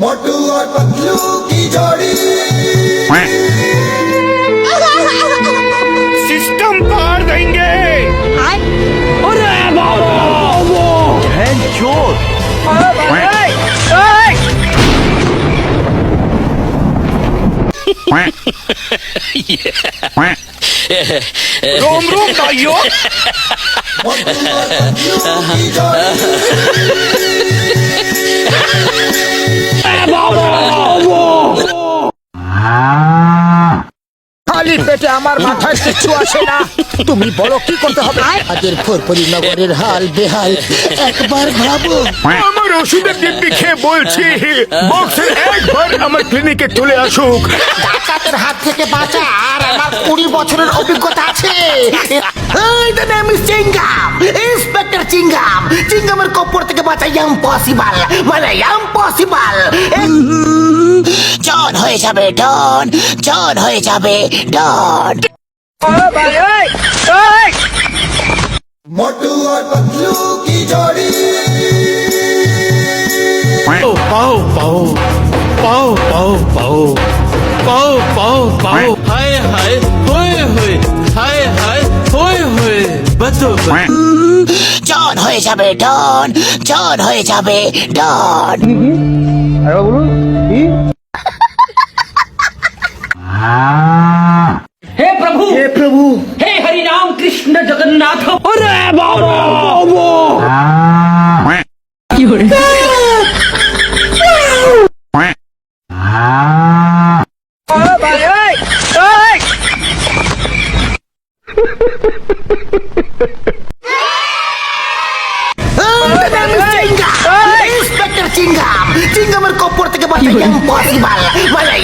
मोटू और पतलू की जोड़ी सिस्टम फाड़ देंगे अरे वो है चोर रोम रोम भाइयों Bravo! পেটে আমার মাথায় কিচ্ছু আসে না। তুমি বলো কি করতে হবে? আজের ফরফরি নগরের হাল বেহাল একবার ভাবো। আমার ওষুধের ডিব্বি খেয়ে বলছি বক্সের একবার আমার ক্লিনিকে চলে আসুক। ডাকাতের হাত থেকে বাঁচা আর আমার কুড়ি বছরের অভিজ্ঞতা আছে। এই the name is Chingum inspector Chingum চিঙ্গামের কপর থেকে বাঁচা ইম্পসিবল মানে ইম্পসিবল হয়ে যাবে ডন ডন হয়ে যাবে ডন মোটু আর পাতলু কি জোড়ি পাও পাও পাও পাও পাও পাও পাও পাও পাও হায় হায় হয়ে হয়ে হায় হায় হয়ে হয়ে বাতো ডন হয়ে যাবে ডন ডন হয়ে যাবে ডন আরে বলুন চিংগাম চিংগামের কপর থেকে বাঁচা ইম্পসিবল বলে?